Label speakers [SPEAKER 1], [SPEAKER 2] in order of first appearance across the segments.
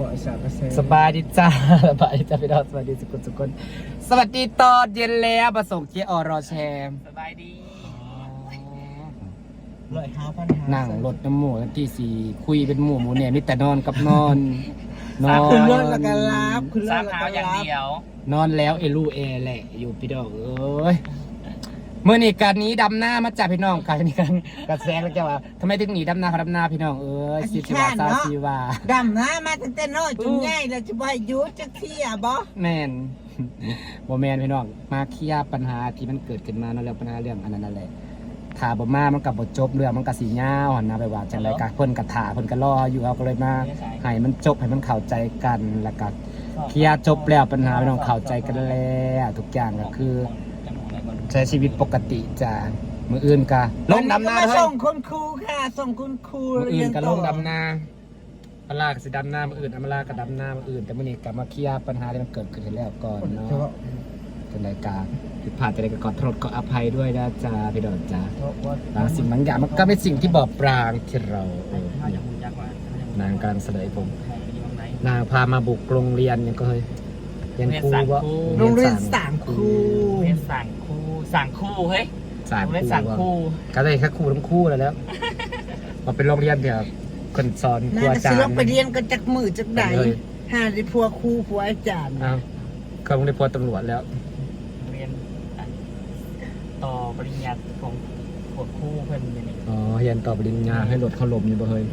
[SPEAKER 1] บ่อยสากกระแส
[SPEAKER 2] สบายดีจ้าสบายดีจ้าพี่น้องสวัสดีสุกุลสุกุลสวัสดีตอนเย็นแล้วประสงค์เจออรอแชม
[SPEAKER 3] สบายดี
[SPEAKER 1] ร้อยห้าพันห้า
[SPEAKER 2] นั่งรถน้ำหมูที่สี่คุยเป็นหมู่หมูเนี่ยมีแต่นอนกับนอนนอน
[SPEAKER 1] ขึ้นรถแล้วก็รับขึ้นร
[SPEAKER 3] สา
[SPEAKER 1] ถ
[SPEAKER 3] ม
[SPEAKER 1] แล้ว
[SPEAKER 3] เท้า
[SPEAKER 1] ก็
[SPEAKER 3] อย่าง
[SPEAKER 1] รับ
[SPEAKER 3] เดียว
[SPEAKER 2] นอนแล้วเอลูเอแหละอยู่พี่น้องเอ้ย เมื่อนี่การนี้ดำหน้ามาจับพี่น้องกันนี่กันกระแสแล้วจะว่าทำไมถึงหนีดำหน้าเขาดำหน้าพี่น้องเอ้ยสิสิวาซาสิวา
[SPEAKER 1] ดำนะมาตั้งแต่น้อยจนใหญ่แล้วจะบ่ให้หยุดจักเที่ยบ่
[SPEAKER 2] แมนบ่แมนพี่น้องมาเคลียร์ปัญหาที่มันเกิดขึ้นมาเนาะแล้วปัญหาเรื่องอันนั้นนั่นแหละถ้าบ่มามันก็บ่จบเรื่องมันก็สิยาวหั่นนะไปว่าจังไดก็เพิ่นก็ท่าเพิ่นก็รออยู่เอาก็เลยมาให้มันจบให้มันเข้าใจกันแล้วก็เคลียร์จบแล้วปัญหาพี่น้องเข้าใจกันแล้วทุกอย่างก็คือ ใช้ชีวิตปกติจ้ะมื้ออื่นก็ลงดำนา
[SPEAKER 1] วัก็มา
[SPEAKER 2] เฮ้ย
[SPEAKER 1] ส่งคุณครูค่ะ ส่งคุณครู
[SPEAKER 2] มื้ออื่นก็
[SPEAKER 1] เรีย
[SPEAKER 2] ล
[SPEAKER 1] ต่
[SPEAKER 2] งดำนาอำลาก็สิดำนามื้ออื่นอำลาก็ดำนามื้ออื่น แต่มื้อนี้ก็มาเคลียร์ปัญหาที่มันเกิดขึ้นให้แล้วก่อนเนาะจังใดกาผิดพลาดจะได้ก็ขอโทษก็อภัยด้วยนะจ๊ะพี่ดอนจ้าบางสิ่งบางอย่างมันก็เป็นสิ่งที่บอบปรางที่เราเออ
[SPEAKER 3] ถ้าอย่างหุ่นยักษ์ว่านา
[SPEAKER 2] งการเสลยผม
[SPEAKER 3] ของไปอยู่ตรงไหน
[SPEAKER 2] นางพามาบุกโรงเรียนยังก็เคยเรียนครูวะ
[SPEAKER 1] โรงเรียนสามครู
[SPEAKER 3] เรียนสั่งคู่ สั่งคู่เฮ้ย
[SPEAKER 2] สาม
[SPEAKER 3] โรง
[SPEAKER 2] ค
[SPEAKER 3] เรียน
[SPEAKER 2] รู
[SPEAKER 3] สั่ง
[SPEAKER 2] วะ
[SPEAKER 3] คู่
[SPEAKER 2] ก็ได้แค่ครูทั้งคู่แล้วแล้วมาเป็นโรงเรียนเดียวคนสอนครู
[SPEAKER 1] น่า
[SPEAKER 2] อา
[SPEAKER 1] จะ
[SPEAKER 2] จาร
[SPEAKER 1] สิ
[SPEAKER 2] ย์
[SPEAKER 1] ลงไปเรียนกันจักมือจักใด
[SPEAKER 2] เลย
[SPEAKER 1] หาได้พัวครูพัวอาจารย์
[SPEAKER 2] อ้าวเขาคงได้พอตำรวจแล้ว
[SPEAKER 3] เรียนต่อปริญญาของขวบคู่เพิ่นอยู่นี่
[SPEAKER 2] อ๋อเรียนต่อปริญญาให้รถเขาลมอยู่บ่เฮ้ย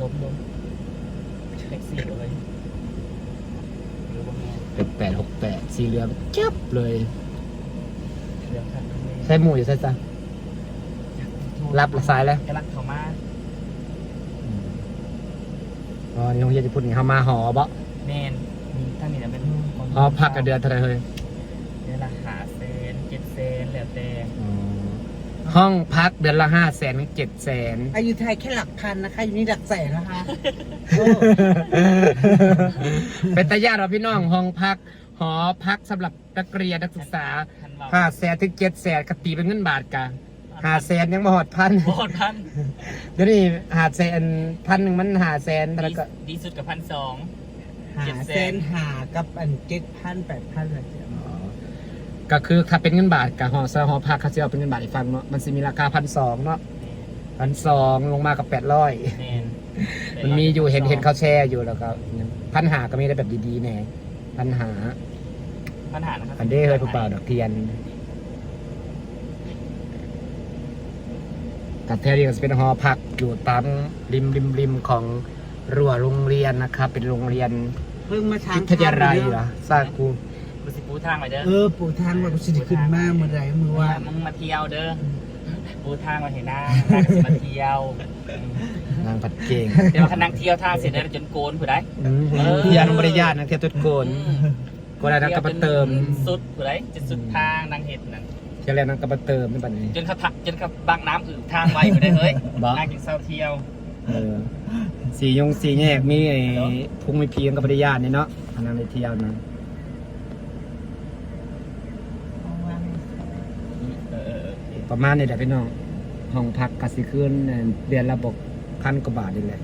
[SPEAKER 3] ลบลบเล็กสี่เลยหรือว่าแม่
[SPEAKER 2] เป็นแปดหกแปดสีเหลืองจับเลย
[SPEAKER 3] เรื่องขัดเลย
[SPEAKER 2] ใช่หมู่อยู่ใช่จ้ะรับสายแล้ว
[SPEAKER 3] กำลังเข้ามา
[SPEAKER 2] อ๋อนี่โรงเรียนจะพูดนี่เขามาหอบ่
[SPEAKER 3] แมนมีท่านนี่นะเป็น
[SPEAKER 2] อ๋อพักกันเดือนเท่าไหรเฮ้ย
[SPEAKER 3] เดือนละหาเซนเจ็ดเซนแล้วแต่
[SPEAKER 2] ห้องพักเดือนละห้าแสนถึงเจ็ดแสน
[SPEAKER 1] อายุไทยแค่หลักพันนะคะ อยู่นี่หลักแสนนะคะ
[SPEAKER 2] เป็นตาญาติเราพี่น้องห้องพัก หอพักสำหรับนักเรียนนักศึกษา
[SPEAKER 3] ท่านเรา
[SPEAKER 2] ห้าแสนถึงเจ็ดแสนกตีเป็นเงินบาทกะห้าแสนยังมาหอดพัน
[SPEAKER 3] โบดพัน
[SPEAKER 2] เดี๋ยวนี้หาแสนพันหนึ่งมันหาแสนแล้วก็
[SPEAKER 3] ดีสุดกับพันสอง
[SPEAKER 1] หา
[SPEAKER 3] เจ็ดแสน
[SPEAKER 1] เซนหากับอันเจ็ดพันแปดพันอะไรอย่างเงี้ย
[SPEAKER 2] อ๋อก็คือถ้าเป็นเงินบาทกับหอสหอพักเขาจะเอาเป็นเงินบาทอีกฟังเนาะมันจะมีราคาพันสองเนาะพันสองลงมากับแปดร้อย
[SPEAKER 3] แมน
[SPEAKER 2] มันมีอยู่เห็นเห็นเขาแชร์อยู่แล้วก็พันหาก็มีได้แบบดีๆแน่พันหา
[SPEAKER 3] ปัญหานะครับ
[SPEAKER 2] อันเด้เฮ้ยผู้เปล่าดอกเทียนกับแถวนี้ก็จะเป็นหอพักอยู่ตามริมริมริมของรั้วโรงเรียนนะครับ เป็นโรงเรียน
[SPEAKER 1] เพิ่งมาทาง
[SPEAKER 2] วิทยาลัยเหรอซากู
[SPEAKER 3] กูสิปูทางไปเด้อ
[SPEAKER 1] เออปู่ทางแบบสิได้ขึ้นมาเมื่อไรมือว่า
[SPEAKER 3] มึงมาเที่ยวเด้อปูทางมาเห็นหน้าทางสิมาเที่ยว
[SPEAKER 2] นางผัดเก่ง
[SPEAKER 3] เดี๋ยวมาคันนั่งเที่ยวทางเสร็จแล้วจนโกนผู้ใดเออ
[SPEAKER 2] ยานบริญาตนะเทียบตุดโกนโกนอะไรนังกระปะเติม
[SPEAKER 3] สุดผู้ใดจะสุดทางนางเห็ดนั่น
[SPEAKER 2] เทียบแล้วนังกระปะเติมนี่บัดนี้
[SPEAKER 3] จนเขาทักจนเขาบางน้ำอื่นทางไว้ผู้ใดเฮ้ย
[SPEAKER 2] บ่
[SPEAKER 3] นางกินเศร้าเที่ยว
[SPEAKER 2] เออสียงสีแยกมีไอ้พุงมีเพียงกับบริญาตนี่เนาะอันนั้นในเที่ยวนะ
[SPEAKER 3] เออเออเออ
[SPEAKER 2] ประมาณนี้แหละพี่น้องห้องพักกสิคืนเนี่ยเดือนละบกพันกว่าบาทนี่แหละ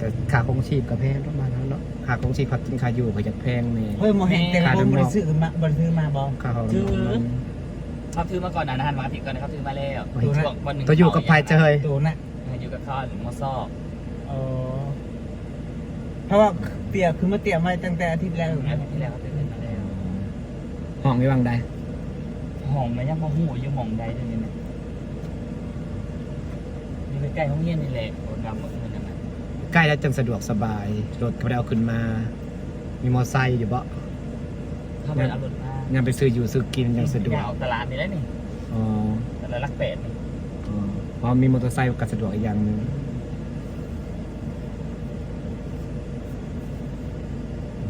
[SPEAKER 2] แต่ค่าคงชีพก็แพงประมาณนั้นเนาะค่าคงชีพพักกินค่าอยู่ก็จะแพงนี่
[SPEAKER 1] เฮ้ยโมเห็นแต่ละคนบริสุทธิ์มาบริสุทธิ์มาบอ
[SPEAKER 2] ค่าห้องนอนมัน
[SPEAKER 3] เขาถือมาก่อนนะนะฮันวันอาทิตย์ก่อนนะเขาถือมาแล้ว
[SPEAKER 2] โอ้ย
[SPEAKER 3] ช่วงวันหนึ่ง
[SPEAKER 2] ตัวอยู่กับภัยเจย
[SPEAKER 1] ตัวน่ะ
[SPEAKER 3] อยู่กับเขาหรือมอซอก
[SPEAKER 1] อ๋อเพราะว่าเตี่ยคือมาเตี่ยมาตั้งแต่อาทิตย์แล้ว
[SPEAKER 3] อาทิตย์ที่แล้วเขาถือมาแล้ว
[SPEAKER 2] ห้องไม่วางใด
[SPEAKER 3] หอมไหมยังมาหูอยู่หมองใดเดี๋ยวนี้นะอยู่ใกล้ๆห้องเรียนนี่แหละโอนดำเมื่อคืนนั่นนะ
[SPEAKER 2] ใกล้แล้วจังสะดวกสบาย รถก็ได้เอาขึ้นมา มีมอไซค์อยู่บ่
[SPEAKER 3] เข้าไปเอารถมา
[SPEAKER 2] ยังไปซื้ออยู่ซื้อกินยังสะดวก
[SPEAKER 3] อยาเอาตลาดนี่ได้นี่
[SPEAKER 2] อ๋อ
[SPEAKER 3] ตลาดรักเป็ดนี่
[SPEAKER 2] อ๋อเพราะมีมอเตอร์ไซค์ก็สะดวกอีกอย่างหนึง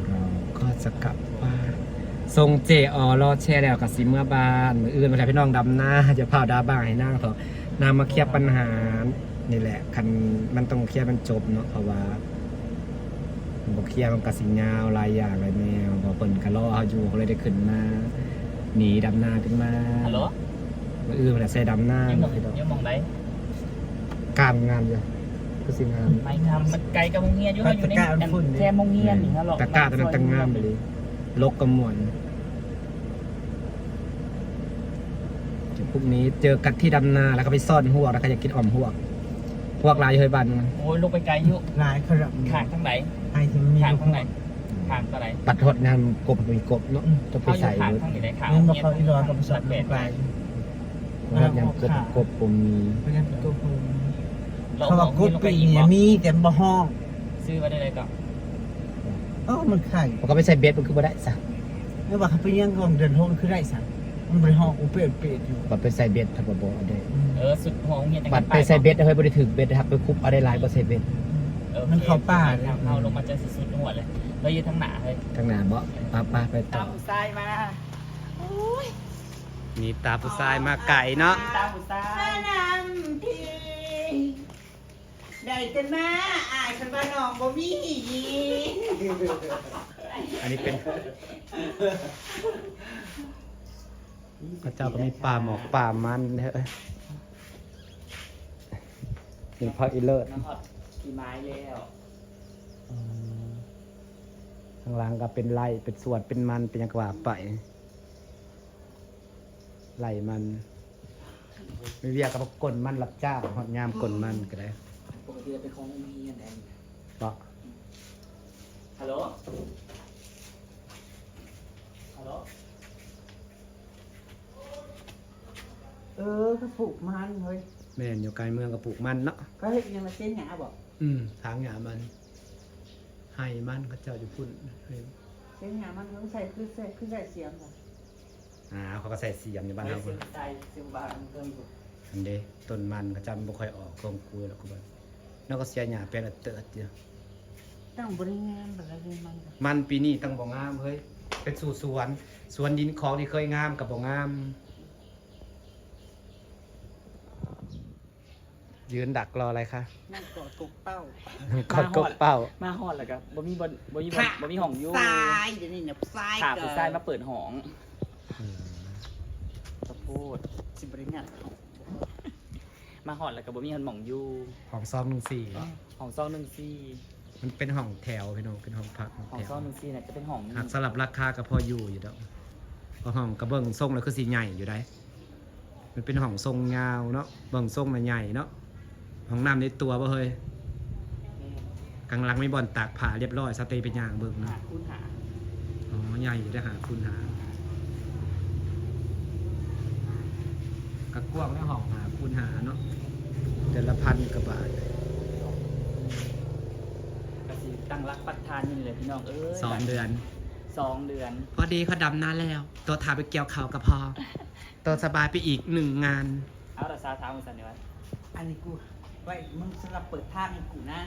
[SPEAKER 2] เราก็จะกลับบ้านทรงเจออรอแช่แล้วกับสิเมื่อบ้านมืออื่นมาแล้วพี่น้องดำหน้าจะพาดาบ้างให้นั่งเถอะนางมาเคลียร์ปัญหา นี่แหละคันมันต้องเคลียร์มันจบเนาะเพราะว่าบอกเคลียร์มันกสิยาวหลายอย่างหลายแนวบอกเปิ่นกะล่อเขาอยู่เขาเลยได้ขึ้นมาหนีดำนาขึ้นมา
[SPEAKER 3] ฮัลโหล
[SPEAKER 2] มืออื่นมาแล้วใส่ดำหน้า
[SPEAKER 3] ยังมอง
[SPEAKER 2] พี่น้อง
[SPEAKER 3] ยังมองได้
[SPEAKER 2] การงานอยู่คือสิงาม
[SPEAKER 3] ไม่ทำมันไกลกับโรงเรียนอยู่เขาอยู่ในแค่โรงเรียนนี่ฮะหรอก
[SPEAKER 2] ตะกร้าตอนนั้นตั้งงามไปเลยลกกระมวลเดี๋ยวพรุ่งนี้เจอกันที่ดำนาแล้วก็ไปซ่อนหัวกแล้วก็อยากกินอ่อมหัวก พวกลายเฮยบัน
[SPEAKER 3] โอ้ยลงไปไกลอยู่
[SPEAKER 1] หลายขนาด
[SPEAKER 3] ขางทางไหน
[SPEAKER 1] ไอ้ที่มันมี
[SPEAKER 3] ขางทางไหนขางทางไหน
[SPEAKER 2] ปัดทอดงานกบมีกบเนาะจะไป
[SPEAKER 3] เขาอยู่
[SPEAKER 2] ใส่
[SPEAKER 3] ขาง
[SPEAKER 2] เลย
[SPEAKER 3] ทางไหนขาง
[SPEAKER 1] เงินมาเขาอีรอกับประสบ
[SPEAKER 3] แปด
[SPEAKER 1] ไป
[SPEAKER 2] ทอดงานกบกบผมมี
[SPEAKER 1] เพราะฉะนั้นก็คือ
[SPEAKER 3] เรา
[SPEAKER 1] เขา
[SPEAKER 3] บ
[SPEAKER 1] บ
[SPEAKER 3] อ
[SPEAKER 1] อกก
[SPEAKER 3] คุ
[SPEAKER 1] กุ
[SPEAKER 3] ณ
[SPEAKER 1] ด
[SPEAKER 3] ลงไป
[SPEAKER 1] ปี
[SPEAKER 3] ยิง
[SPEAKER 1] เนี่ย
[SPEAKER 3] บ่
[SPEAKER 1] มีแต่บ่ห้อง
[SPEAKER 3] ซื้อไว้ได้เลยก็
[SPEAKER 1] เออมันไข่
[SPEAKER 2] มันก็ไม่ใช่เบสมันคือบ่ได้สัก
[SPEAKER 1] ไม่ว่าเขาไปยังกองเดินห้องคือได้สั่ง มันบริห้องอุเปรตเปรตอยู่
[SPEAKER 2] บัดไปใส่เบสถ้าบ่บ่เอาได้
[SPEAKER 3] เออสุดหัวโรงเรียน
[SPEAKER 2] บัดไปใส่เบสเฮ้ยบ่ได้ถึงเบสนะครับไปคุบเอาได้หลายบ่ใส่เบส
[SPEAKER 1] มันเข้าป่าเลย
[SPEAKER 3] ทางเขาลงมาจะสุดหัวเลยเราอยู่ทางหนาเลย
[SPEAKER 2] ทางหน้าบ่ป้าป้าไปต่
[SPEAKER 3] ตา
[SPEAKER 2] อ
[SPEAKER 3] มผู้ชายมา
[SPEAKER 2] มีตาผู้ชายมาไก่เนาะ
[SPEAKER 3] ตามผู้ชาย
[SPEAKER 1] นำทีได้กันมาอายคันว่าน้องบ่มี
[SPEAKER 2] อันนี้เป็น พระเจ้าก็มีป่าหมอกป่ามันเด้อเป็นพระอิเลิศ
[SPEAKER 3] น้ำหอดขี่ไม้แล้ว
[SPEAKER 2] ข้างล่างก็เป็นไร่เป็นสวนเป็นมันเป็นหยังกว่าไปไร่มันไม่เรียกกับกลมันรับจ้างหอดยามกลมันก็ได้
[SPEAKER 3] ปกติเราเป็นของโรงเรียนแอน
[SPEAKER 2] เพราะ
[SPEAKER 3] ฮัลโหลฮัลโหล
[SPEAKER 1] เออก็ปลูกมันเฮ้ย
[SPEAKER 2] แม่นอยู่ไกลเมืองก็ปลูกมันเนาะ
[SPEAKER 1] ก็เฮ็ดยังมาเส้นหยาบอก
[SPEAKER 2] อืมทางหยามันให้มันเขาเจ้าอยู่พุ่นให้
[SPEAKER 1] เส้นหยามันต้องใส่คือใส่คือใส่เสียงเหรอ
[SPEAKER 2] อ่าเขาก็ใส่เสียมอยู่บ้านเรา
[SPEAKER 3] เสี
[SPEAKER 2] พุ่
[SPEAKER 3] ย
[SPEAKER 2] น
[SPEAKER 3] งใจเสียงบานเพิ่มอยู่
[SPEAKER 2] อันเด้ต้นมันเขาจำบ่ค่อยออกกองกูแล้วก็บ่แล้วก็เสียหญ้าเป็นอันเติดอยู่
[SPEAKER 1] ต้องบริงานแบบอะไรมันก็
[SPEAKER 2] มันปีนี้ตั้งบ่งามเฮ้ยเป็นสู่สวน สวนดินของที่เคยงามกับบ่งาม ยืนดักรออะไรคะ
[SPEAKER 1] นั่งกอดกกเป้าก
[SPEAKER 2] ดกบเป้า
[SPEAKER 3] มาฮอดแล้วครับบ่มีบ่บ่มีบ่บ่มีห้องอยู่
[SPEAKER 1] ทรายเดี๋ยวนี้เนี่ยทราย
[SPEAKER 3] ถาม
[SPEAKER 1] เกิ
[SPEAKER 3] ผู้ชายมาเปิดห้อง
[SPEAKER 2] อืม
[SPEAKER 3] สะโพด
[SPEAKER 1] สิบริงาน
[SPEAKER 3] มาฮอดแล้วก็บ่มีคนหม่องอยู่
[SPEAKER 2] ห้องซองหนึ่งสี่
[SPEAKER 3] ห้องซองหนึ่งซี่
[SPEAKER 2] มันเป็นห้องแถวพี่น้องเป็นห้องพักห้อง
[SPEAKER 3] ห้อง
[SPEAKER 2] แถว
[SPEAKER 3] ซองหนึ่งซี่น่ะจะเป็นห้อง
[SPEAKER 2] หากสลับราคาก็พออยู่อยู่ดอกเพราะห้องกระเบื้องทรงแล้วคือสีใหญ่อยู่ได้ มันเป็นห้องทรงยาวเนาะเบื้องทรงน่ะใหญ่เนาะ ห้องน้ำในตัวบ่เฮ้ยกลางหลังไม่บ่อนตากผ้าเรียบร้อยสเตย์เป็นอย่างเบิ่ง
[SPEAKER 3] หา
[SPEAKER 2] เนาะ
[SPEAKER 3] คูณหา
[SPEAKER 2] อ๋อใหญ่อยู่ได้อหาคุณหากระกว้างและห้องหาคุณหาเนาะเดือนละพันกว่าบาท
[SPEAKER 3] ก็สิตั้งรักปักทานนี่เลยพี่น้องเอ้ย
[SPEAKER 2] สองเดือน
[SPEAKER 3] สองเดือน
[SPEAKER 2] พอดีเขาดำนานแล้ว ตัวถาไปเกี่ยวเขาวกับพอ ตัวสบายไปอีกหนึ่งงาน
[SPEAKER 3] เอาแต่ซาท้ามือสันนี่วะ
[SPEAKER 1] อันนี้กู ไว้มึงสำหรับเปิดทางให้กูนะ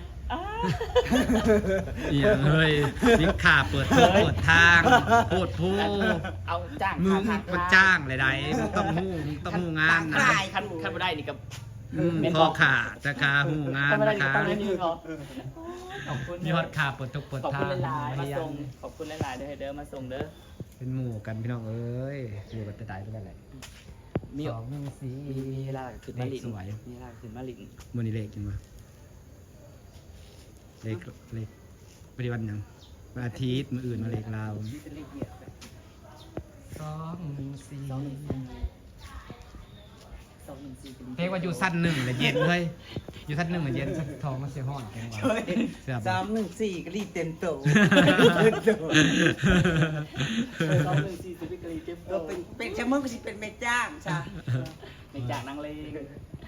[SPEAKER 2] เอี่ยเฮ้ยนี่ขาเปิดทางเปิดทางพูดพูด
[SPEAKER 3] เอาจ้าง
[SPEAKER 2] มึง
[SPEAKER 3] ค่า
[SPEAKER 2] มันจ้างเลยได้มึงต้องหู้มึงต้องหู้งานนะ
[SPEAKER 3] คันคันคันบ่ได้นี่กับ
[SPEAKER 2] อืม
[SPEAKER 3] เป็น
[SPEAKER 2] พ
[SPEAKER 3] บ
[SPEAKER 2] อ
[SPEAKER 3] อก
[SPEAKER 2] ขาจะคาหู้งาน
[SPEAKER 3] คันบ่ได้
[SPEAKER 2] นะ
[SPEAKER 3] นี่
[SPEAKER 2] คะ
[SPEAKER 3] ตั้งได้นี่เขาขอบคุณ
[SPEAKER 2] มีฮอตขาเปิดทุกเปิด
[SPEAKER 3] ขอบ
[SPEAKER 2] ทา
[SPEAKER 3] คุณ
[SPEAKER 2] ง
[SPEAKER 3] หลายๆมาส่งขอบคุณหลายๆเด้อให้เด้อมาส่งเด้อ
[SPEAKER 2] เป็นหมู่กันพี่น้องเอ้ยอยู่กันแต่ได้ด้วยกันแหละ
[SPEAKER 3] มี
[SPEAKER 2] สองหนึ่งสี่
[SPEAKER 3] มีเวลาขึ้นมาลิน
[SPEAKER 2] เลขสวย
[SPEAKER 3] มีเวลาขึ้นมาลิน
[SPEAKER 2] มือนี้เลขยังวะเลขเลขปฏิวันยังวันอาทิตย์มืออื่นมาเลขลาวสองหนึ่งสี่
[SPEAKER 3] สองหนึ่งสี่ สองหนึ่งสี่เป็น
[SPEAKER 2] เรียกว่าอยู่สั้นหนึ่งเลยเย็นเลยอยู่สั้นหนึ่งเลยเย็นสักทองมาเสียห้อนแกงวะเสียบ
[SPEAKER 1] สามหนึ่งสี่ก็รีบเต็มโต
[SPEAKER 3] สองหนึ่งสี่สิบวิกรีเก็บ
[SPEAKER 1] ก็เป็นเป็นชะมึงก็สิเป็นแม่จ้างใช่
[SPEAKER 3] ในจากนางเลง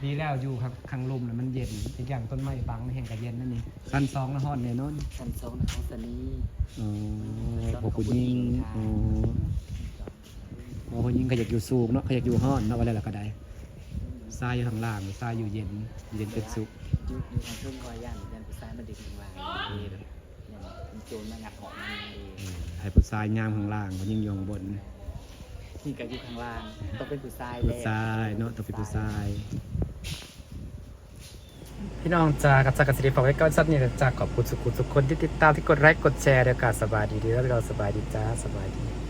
[SPEAKER 2] ดีแล้วอยู่ครับข้างลมแล้วมันเย็นอีกอย่างต้นไม้บังในแห่งกับเย็นนั่นนี่สั้นสองนะห้อนเนี่ยนน
[SPEAKER 3] ชั้นสองนะของสนี
[SPEAKER 2] อ๋อพวกคุณยิงอ๋อพวกคุณยิงก็อยากอยู่สูงเนาะเขาอยากอยู่ห้อนเนาะอะไรล่ะก็ได้ ทรายอยู่ข้างล่างทรายอยู่เย็นเย็นเป็นสุข
[SPEAKER 3] ยุคอยู่ทางเครื่งกอยย่านยันผู้ชายมาดึงวางนี่เลยเป็นโจรมางัดของมัน
[SPEAKER 2] ให้ผู้ทรายงามข้างล่างเขายิงยงบน
[SPEAKER 3] นี่ก็อยู่ข้างล่างต้องเป็นผู้ชาย
[SPEAKER 2] ผู้ทรายเนาะต้องเป็นผู้ทรายพี่น้องจ้ากับจากกสิริฝากไว้ก่อนสักนิดจากขอบคุณสุขุทุกคนที่ติดตามที่กดไลค์กดแชร์เดียวกันสบายดีเด้อเราสบายดีจ้าสบายดี